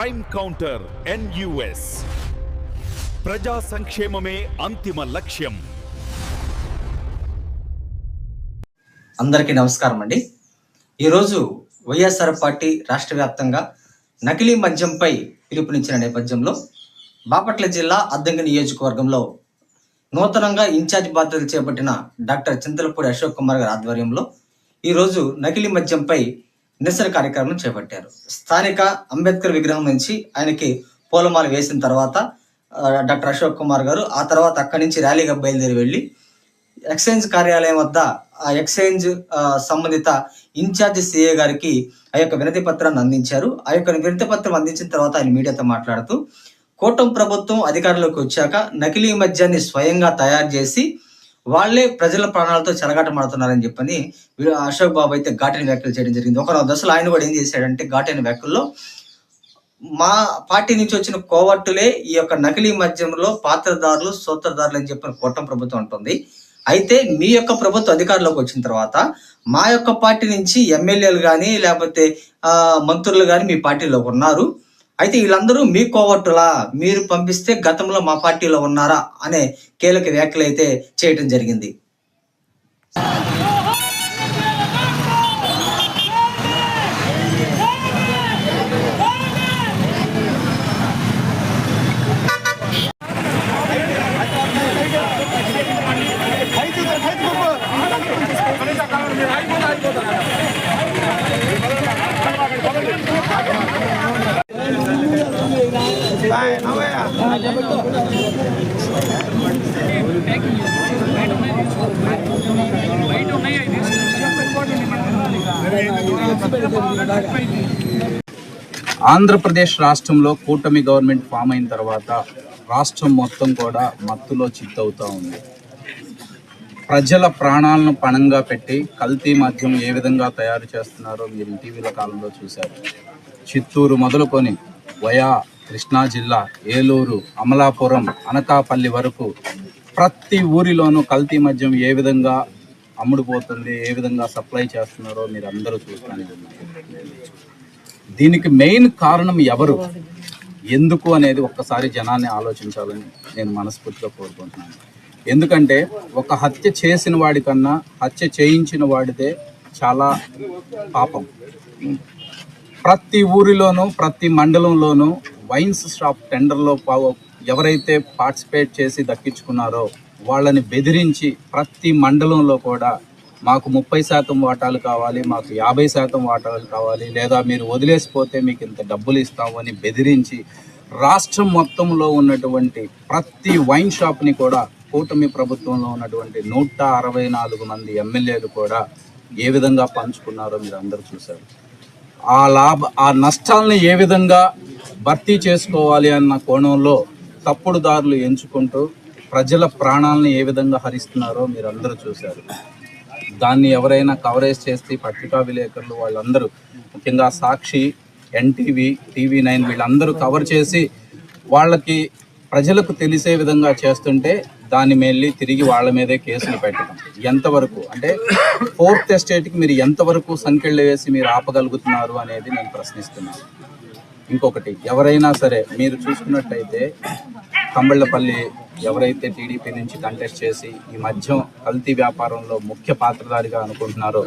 Crime counter NUS ప్రజా సంక్షేమమే అంతిమ లక్ష్యం. అందరికీ నమస్కారం అండి. ఈరోజు వైఎస్ఆర్ పార్టీ రాష్ట్ర వ్యాప్తంగా నకిలీ మద్యంపై పిలుపునిచ్చిన నేపథ్యంలో బాపట్ల జిల్లా అద్దంకి నియోజకవర్గంలో నూతనంగా ఇన్ఛార్జ్ బాధ్యతలు చేపట్టిన డాక్టర్ చింతలపూడి అశోక్ కుమార్ గారి ఆధ్వర్యంలో ఈరోజు నకిలీ మద్యంపై నిరసన కార్యక్రమం చేపట్టారు. స్థానిక అంబేద్కర్ విగ్రహం నుంచి ఆయనకి పూలమాల వేసిన తర్వాత డాక్టర్ అశోక్ కుమార్ గారు ఆ తర్వాత అక్కడి నుంచి ర్యాలీగా బయలుదేరి వెళ్ళి ఎక్స్చేంజ్ కార్యాలయం వద్ద ఆ ఎక్స్చేంజ్ సంబంధిత ఇన్ఛార్జ్ సిఏ గారికి ఆ యొక్క వినతి పత్రాన్ని అందించారు. ఆ యొక్క వినతి పత్రం అందించిన తర్వాత ఆయన మీడియాతో మాట్లాడుతూ కూటమి ప్రభుత్వం అధికారంలోకి వచ్చాక నకిలీ మద్యాన్ని స్వయంగా తయారు చేసి వాళ్ళే ప్రజల ప్రాణాలతో చెలగాటమాడుతున్నారని చెప్పని అశోక్ బాబు అయితే ఘాటైన వ్యాఖ్యలు చేయడం జరిగింది. ఒక దశలో ఆయన కూడా ఏం చేశాడంటే ఘాటైన వ్యాఖ్యల్లో మా పార్టీ నుంచి వచ్చిన కోవట్టులే ఈ యొక్క నకిలీ మద్యంలో పాత్రదారులు సూత్రధారులు అని చెప్పిన కూటమి ప్రభుత్వం ఉంటుంది అయితే మీ యొక్క ప్రభుత్వం అధికారంలోకి వచ్చిన తర్వాత మా యొక్క పార్టీ నుంచి ఎమ్మెల్యేలు కానీ లేకపోతే మంత్రులు కానీ మీ పార్టీలో ఉన్నారు. అయితే వీళ్ళందరూ మీ కోవట్టులా మీరు పంపిస్తే గతంలో మా పార్టీలో ఉన్నారా అనే కీలక వ్యాఖ్యలు అయితే చేయటం జరిగింది. ఆంధ్రప్రదేశ్ రాష్ట్రంలో కూటమి గవర్నమెంట్ ఫామ్ అయిన తర్వాత రాష్ట్రం మొత్తం కూడా మత్తులో చిత్తవుతూ ఉంది. ప్రజల ప్రాణాలను పణంగా పెట్టి కల్తీ మద్యం ఏ విధంగా తయారు చేస్తున్నారో మీరు ఇటీవల కాలంలో చూశారు. చిత్తూరు మొదలుకొని వయా కృష్ణా జిల్లా ఏలూరు అమలాపురం అనకాపల్లి వరకు ప్రతి ఊరిలోనూ కల్తీ మద్యం ఏ విధంగా అమ్ముడుపోతుంది ఏ విధంగా సప్లై చేస్తున్నారో మీరు అందరూ చూస్తానే. దీనికి మెయిన్ కారణం ఎవరు? ఎందుకు అనేది ఒక్కసారి జనాన్ని ఆలోచించాలని నేను మనస్ఫూర్తిగా కోరుకుంటున్నాను. ఎందుకంటే ఒక హత్య చేసిన వాడికన్నా హత్య చేయించిన వాడిదే చాలా పాపం. ప్రతి ఊరిలోనూ ప్రతి మండలంలోనూ వైన్స్ షాప్ టెండర్లో ఎవరైతే పార్టిసిపేట్ చేసి దక్కించుకున్నారో వాళ్ళని బెదిరించి ప్రతి మండలంలో కూడా మాకు ముప్పై శాతం వాటాలు కావాలి మాకు యాభై శాతం వాటాలు కావాలి లేదా మీరు వదిలేసిపోతే మీకు ఇంత డబ్బులు ఇస్తామని బెదిరించి రాష్ట్రం మొత్తంలో ఉన్నటువంటి ప్రతి వైన్ షాప్ని కూడా కూటమి ప్రభుత్వంలో ఉన్నటువంటి నూట అరవై నాలుగు మంది ఎమ్మెల్యేలు కూడా ఏ విధంగా పంచుకున్నారో మీరు అందరూ చూశారు. ఆ లాభ ఆ నష్టాలని ఏ విధంగా భర్తీ చేసుకోవాలి అన్న కోణంలో తప్పుడు దారులు ఎంచుకుంటూ ప్రజల ప్రాణాలను ఏ విధంగా హరిస్తున్నారో మీరు అందరూ చూశారు. దాన్ని ఎవరైనా కవరేజ్ చేస్తే పత్రికా విలేకరులు వాళ్ళందరూ ముఖ్యంగా సాక్షి ఎన్టీవీ టీవీ నైన్ వీళ్ళందరూ కవర్ చేసి వాళ్ళకి ప్రజలకు తెలిసే విధంగా చేస్తుంటే దాన్ని వెళ్ళి తిరిగి వాళ్ళ మీదే కేసులు పెట్టడం. ఎంతవరకు? అంటే ఫోర్త్ ఎస్టేట్కి మీరు ఎంతవరకు సంఖ్యలు వేసి మీరు ఆపగలుగుతున్నారు అనేది నేను ప్రశ్నిస్తున్నాను ఇంకొకటి ఎవరైనా సరే మీరు చూసుకున్నట్టయితే కంబళ్ళపల్లి ఎవరైతే టీడీపీ నుంచి కంటెస్ట్ చేసి ఈ మధ్య కల్తీ వ్యాపారంలో ముఖ్య పాత్రధారిగా అనుకుంటున్నారో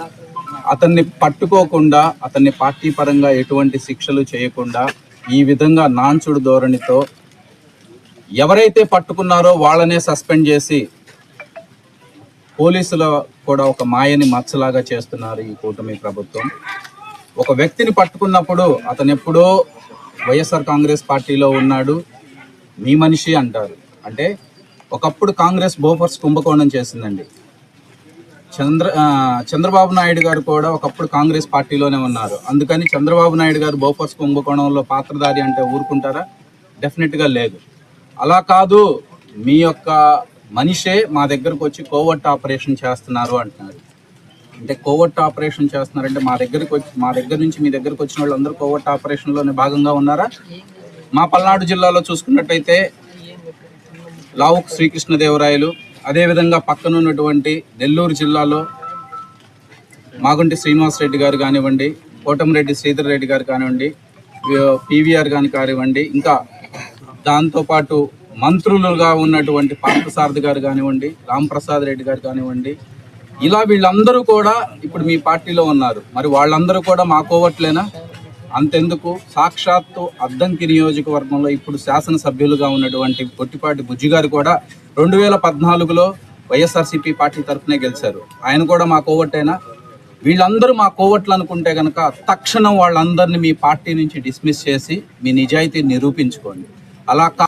అతన్ని పట్టుకోకుండా అతన్ని పార్టీ పరంగా ఎటువంటి శిక్షలు చేయకుండా ఈ విధంగా నాంచుడు ధోరణితో ఎవరైతే పట్టుకున్నారో వాళ్ళనే సస్పెండ్ చేసి పోలీసులు కూడా ఒక మాయని మచ్చలాగా చేస్తున్నారు ఈ కూటమి ప్రభుత్వం. ఒక వ్యక్తిని పట్టుకున్నప్పుడు అతను ఎప్పుడో వైఎస్ఆర్ కాంగ్రెస్ పార్టీలో ఉన్నాడు మీ మనిషి అంటారు. అంటే ఒకప్పుడు కాంగ్రెస్ బోఫర్స్ కుంభకోణం చేసిందండి. చంద్ర చంద్రబాబు నాయుడు గారు కూడా ఒకప్పుడు కాంగ్రెస్ పార్టీలోనే ఉన్నారు. అందుకని చంద్రబాబు నాయుడు గారు బోఫర్స్ కుంభకోణంలో పాత్రధారి అంటే ఊరుకుంటారా? డెఫినెట్గా లేదు. అలా కాదు మీ యొక్క మనిషే మా దగ్గరకు వచ్చి కోవర్ట్ ఆపరేషన్ చేస్తున్నారు అంటున్నారు అంటే కోవర్ట్ ఆపరేషన్ చేస్తున్నారంటే మా దగ్గరకు వచ్చి మా దగ్గర నుంచి మీ దగ్గరకు వచ్చిన వాళ్ళందరూ కోవర్ట్ ఆపరేషన్లోనే భాగంగా ఉన్నారా మా పల్నాడు జిల్లాలో చూసుకున్నట్టయితే లావుక్ శ్రీకృష్ణదేవరాయలు అదేవిధంగా పక్కన ఉన్నటువంటి నెల్లూరు జిల్లాలో మాగుంటి శ్రీనివాస్ రెడ్డి గారు కానివ్వండి కోటమిరెడ్డి శ్రీధర్ రెడ్డి గారు కానివ్వండి పీవీఆర్ గాని కానివ్వండి ఇంకా దాంతోపాటు మంత్రులుగా ఉన్నటువంటి పార్థసారథి గారు కానివ్వండి రాంప్రసాద్ రెడ్డి గారు కానివ్వండి ఇలా వీళ్ళందరూ కూడా ఇప్పుడు మీ పార్టీలో ఉన్నారు. మరి వాళ్ళందరూ కూడా మా కోవట్లేనా అంతెందుకు? సాక్షాత్తు అద్దంకి నియోజకవర్గంలో ఇప్పుడు శాసనసభ్యులుగా ఉన్నటువంటి పొట్టిపాటి బుజ్జి గారు కూడా రెండు వేల పద్నాలుగులో వైఎస్ఆర్సీపీ పార్టీ తరఫునే గెలిచారు. ఆయన కూడా మా కోవట్టేనా వీళ్ళందరూ మా కోవట్లు అనుకుంటే కనుక తక్షణం వాళ్ళందరినీ మీ పార్టీ నుంచి డిస్మిస్ చేసి మీ నిజాయితీ నిరూపించుకోండి. అలా కా